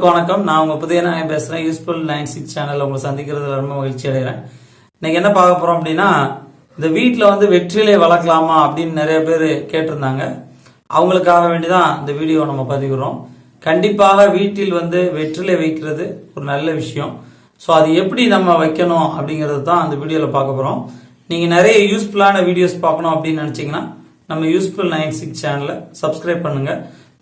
அனைவருக்கும் வணக்கம். நான் உங்க புதிய நான் பேசுறேன். யூஸ்ஃபுல் நைன் சிக்ஸ் சேனல் உங்களை சந்திக்கிறதுல ரொம்ப மகிழ்ச்சி அடைகிறேன். இன்னைக்கு என்ன பார்க்க போறோம் அப்படின்னா இந்த வீட்டில் வந்து வெற்றிலை வளர்க்கலாமா அப்படின்னு நிறைய பேர் கேட்டிருந்தாங்க. அவங்களுக்காக வேண்டிதான் இந்த வீடியோ நம்ம பதிவுறோம் கண்டிப்பாக வீட்டில் வந்து வெற்றிலை வைக்கிறது ஒரு நல்ல விஷயம். ஸோ அது எப்படி நம்ம வைக்கணும் அப்படிங்கிறது தான் அந்த வீடியோவில் பார்க்க போகிறோம் நீங்கள் நிறைய யூஸ்ஃபுல்லான வீடியோஸ் பார்க்கணும் அப்படின்னு நினச்சிங்கன்னா நம்ம யூஸ்ஃபுல் நைன் சிக்ஸ் சேனலை சப்ஸ்கிரைப் பண்ணுங்க.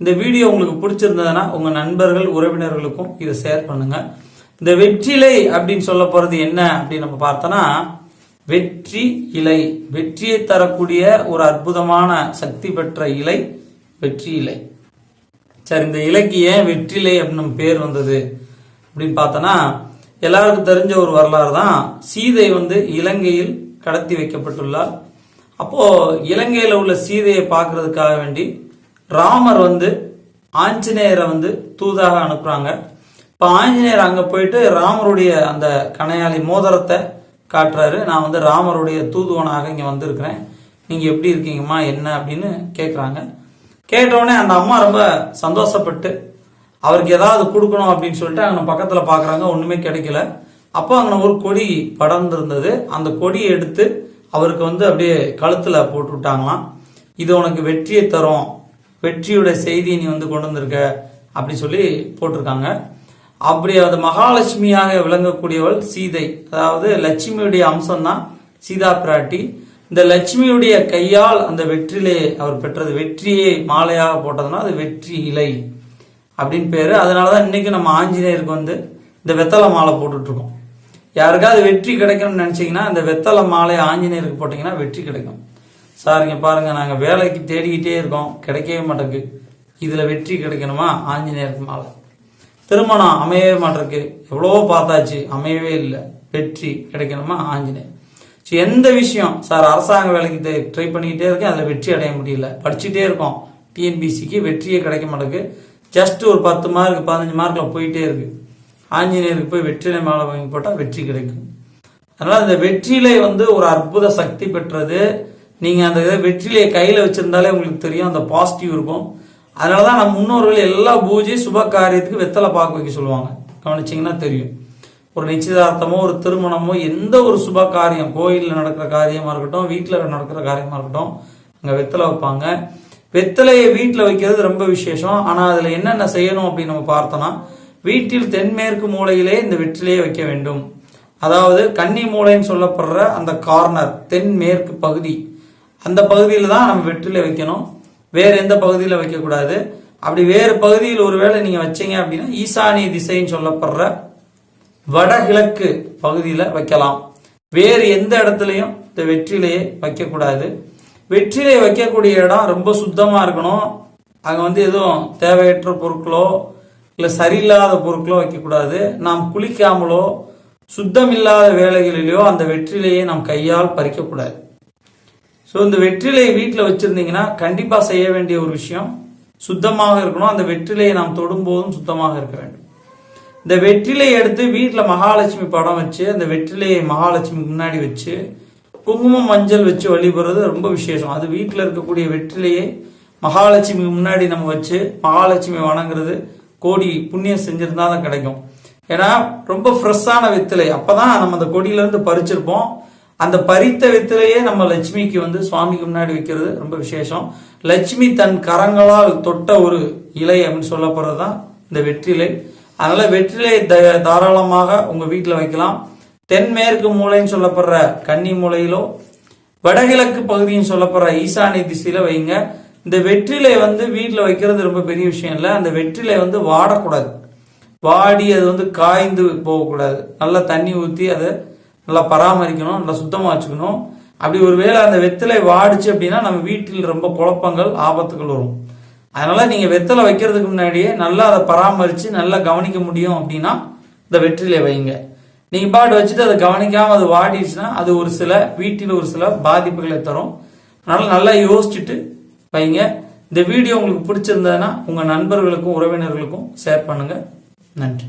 இந்த வீடியோ உங்களுக்கு பிடிச்சிருந்ததுன்னா உங்க நண்பர்கள் உறவினர்களுக்கும் இதை ஷேர் பண்ணுங்க. இந்த வெற்றிலை அப்படின்னு சொல்ல போறது என்ன அப்படின்னு நம்ம பார்த்தோம்னா வெற்றி இலை. வெற்றியை தரக்கூடிய ஒரு அற்புதமான சக்தி பெற்ற இலை வெற்றி இலை. சரி இந்த இலைக்கு ஏன் வெற்றிலை அப்படின்னு பேர் வந்தது அப்படின்னு பார்த்தோன்னா எல்லாருக்கும் தெரிஞ்ச ஒரு வரலாறு தான். சீதை வந்து இலங்கையில் கடத்தி வைக்கப்பட்டுள்ளார். அப்போ இலங்கையில உள்ள சீதையை பார்க்கறதுக்காக வேண்டி ராமர் வந்து ஆஞ்சநேயரை வந்து தூதாக அனுப்புறாங்க. இப்போ ஆஞ்சநேயர் அங்க போயிட்டு ராமருடைய அந்த கணையாளி மோதிரத்தை காட்டுறாரு. நான் வந்து ராமருடைய தூதுவனாக இங்க வந்திருக்கிறேன். நீங்க எப்படி இருக்கீங்கம்மா என்ன அப்படின்னு கேட்குறாங்க கேட்டவுடனே அந்த அம்மா ரொம்ப சந்தோஷப்பட்டு அவருக்கு ஏதாவது கொடுக்கணும் அப்படின்னு சொல்லிட்டு அங்கே பக்கத்துல பாக்குறாங்க. ஒண்ணுமே கிடைக்கல. அப்போ அங்கே ஒரு கொடி படர்ந்துருந்தது. அந்த கொடியை எடுத்து அவருக்கு வந்து அப்படியே கழுத்துல போட்டு விட்டாங்களாம் இது உனக்கு வெற்றியை தரும் வெற்றியோட செய்தியை நீ வந்து கொண்டு வந்திருக்க அப்படி சொல்லி போட்டிருக்காங்க. அப்படி அது மகாலட்சுமியாக விளங்கக்கூடியவள் சீதை. அதாவது லட்சுமியுடைய அம்சம் தான் சீதா பிராட்டி. இந்த லட்சுமியுடைய கையால் அந்த வெற்றிலே அவர் பெற்றது வெற்றியை மாலையாக போட்டதுன்னா அது வெற்றி இலை அப்படின்னு பேரு. அதனாலதான் இன்னைக்கு நம்ம ஆஞ்சநேயருக்கு வந்து இந்த வெத்தலை மாலை போட்டுட்டு இருக்கோம் யாருக்காவது வெற்றி கிடைக்கணும்னு நினைச்சீங்கன்னா இந்த வெத்தலை மாலை ஆஞ்சநேயருக்கு போட்டீங்கன்னா வெற்றி கிடைக்கும். சார் இங்க பாருங்க நாங்க வேலைக்கு தேடிக்கிட்டே இருக்கோம். கிடைக்கவே மாட்டேங்குது. இதுல வெற்றி கிடைக்கணுமா? ஆஞ்சநேயருக்கு மாலை. திருமணம் அமையவே மாட்டிருக்கு. எவ்வளவோ பார்த்தாச்சு அமையவே இல்லை. வெற்றி கிடைக்கணுமா? ஆஞ்சநேயர். ஸோ எந்த விஷயம்? சார் அரசாங்க வேலைக்கு ட்ரை பண்ணிக்கிட்டே இருக்கேன். அதில் வெற்றி அடைய முடியல. படிச்சுட்டே இருக்கோம். டிஎன்பிசிக்கு வெற்றியே கிடைக்க மாட்டேங்குது. ஜஸ்ட் ஒரு பத்து மார்க் பதினஞ்சு மார்க்கில் போயிட்டே இருக்கு. ஆஞ்சநேயருக்கு போய் வெற்றிலை மாலை வாங்கி போட்டால் வெற்றி கிடைக்கும். அதனால இந்த வெற்றிலை வந்து ஒரு அற்புத சக்தி பெற்றது. நீங்க அந்த இதை வெற்றிலையை கையில வச்சிருந்தாலே உங்களுக்கு தெரியும் அந்த பாசிட்டிவ் இருக்கும். அதனாலதான் நம்ம முன்னோர்கள் எல்லா பூஜை சுப காரியத்துக்கு வெத்தலை பாக்கு வைக்க சொல்லுவாங்க. கவனிச்சிங்கன்னா தெரியும். ஒரு நிச்சயதார்த்தமோ ஒரு திருமணமோ எந்த ஒரு சுப காரியம் கோயிலில் நடக்கிற காரியமா இருக்கட்டும் வீட்டில் நடக்கிற காரியமா இருக்கட்டும் அங்க வெத்தலை வைப்பாங்க. வெத்தலையை வீட்டில் வைக்கிறது ரொம்ப விசேஷம். ஆனா அதுல என்னென்ன செய்யணும் அப்படின்னு நம்ம பார்த்தோம்னா வீட்டில் தென்மேற்கு மூலையிலே இந்த வெற்றிலையை வைக்க வேண்டும். அதாவது கன்னி மூலைன்னு சொல்லப்படுற அந்த கார்னர் தென்மேற்கு பகுதி. அந்த பகுதியில் தான் நம்ம வெற்றிலை வைக்கணும். வேற எந்த பகுதியில் வைக்கக்கூடாது. அப்படி வேறு பகுதியில் ஒருவேளை நீங்கள் வச்சீங்க அப்படின்னா ஈசானிய திசைன்னு சொல்லப்படுற வடகிழக்கு பகுதியில் வைக்கலாம். வேறு எந்த இடத்துலையும் இந்த வெற்றிலையை வைக்கக்கூடாது. வெற்றிலையை வைக்கக்கூடிய இடம் ரொம்ப சுத்தமாக இருக்கணும். அங்கே வந்து எதுவும் தேவையற்ற பொருட்களோ இல்லை சரியில்லாத பொருட்களோ வைக்கக்கூடாது. நாம் குளிக்காமலோ சுத்தமில்லாத வேலைகளிலேயோ அந்த வெற்றிலையை நாம் கையால் பறிக்கக்கூடாது. ஸோ இந்த வெற்றிலையை வீட்டில் வச்சிருந்தீங்கன்னா கண்டிப்பாக செய்ய வேண்டிய ஒரு விஷயம் சுத்தமாக இருக்கணும். அந்த வெற்றிலையை நாம் தொடும்போதும் சுத்தமாக இருக்க வேண்டும். இந்த வெற்றிலையை எடுத்து வீட்டில் மகாலட்சுமி படம் வச்சு அந்த வெற்றிலையை மகாலட்சுமி முன்னாடி வச்சு குங்குமம் மஞ்சள் வச்சு வழிபடுறது ரொம்ப விசேஷம். அது வீட்டில் இருக்கக்கூடிய வெற்றிலையை மகாலட்சுமிக்கு முன்னாடி நம்ம வச்சு மகாலட்சுமி வணங்குறது கோடி புண்ணியம் செஞ்சிருந்தா தான் கிடைக்கும். ஏன்னா ரொம்ப ஃப்ரெஷ்ஷான வெத்திலை அப்பதான் நம்ம அந்த கொடியிலேருந்து பறிச்சிருப்போம். அந்த பறித்த வித்திலேயே நம்ம லட்சுமிக்கு வந்து சுவாமிக்கு முன்னாடி வைக்கிறது ரொம்ப விசேஷம். லட்சுமி தன் கரங்களால் தொட்ட ஒரு இலை அப்படின்னு சொல்லப்படுறது தான் இந்த வெற்றிலை. அதனால வெற்றிலை த- தாராளமாக உங்க வீட்டில் வைக்கலாம். தென்மேற்கு மூலைன்னு சொல்லப்படுற கன்னி மூலையிலோ வடகிழக்கு பகுதின்னு சொல்லப்படுற ஈசானிய திசையில வைங்க. இந்த வெற்றிலை வந்து வீட்டில் வைக்கிறது ரொம்ப பெரிய விஷயம் இல்லை. அந்த வெற்றிலை வந்து வாடக்கூடாது. வாடி அது வந்து காய்ந்து போகக்கூடாது. நல்லா தண்ணி ஊற்றி அதை நல்லா பராமரிக்கணும் நல்லா சுத்தமாக வச்சுக்கணும். அப்படி ஒருவேளை அந்த வெத்தலை வாடிச்சு அப்படின்னா நம்ம வீட்டில் ரொம்ப குழப்பங்கள் ஆபத்துகள் வரும். அதனால நீங்கள் வெத்தலை வைக்கிறதுக்கு முன்னாடியே நல்லா அதை பராமரித்து நல்லா கவனிக்க முடியும் அப்படின்னா இந்த வெற்றிலை வைங்க. நீங்கள் பாட்டு வச்சுட்டு அதை கவனிக்காமல் அது வாடிடுச்சுன்னா அது ஒரு சில வீட்டில் ஒரு சில பாதிப்புகளை தரும். அதனால் நல்லா யோசிச்சுட்டு வைங்க. இந்த வீடியோ உங்களுக்கு பிடிச்சிருந்ததுன்னா உங்கள் நண்பர்களுக்கும் உறவினர்களுக்கும் ஷேர் பண்ணுங்கள் நன்றி.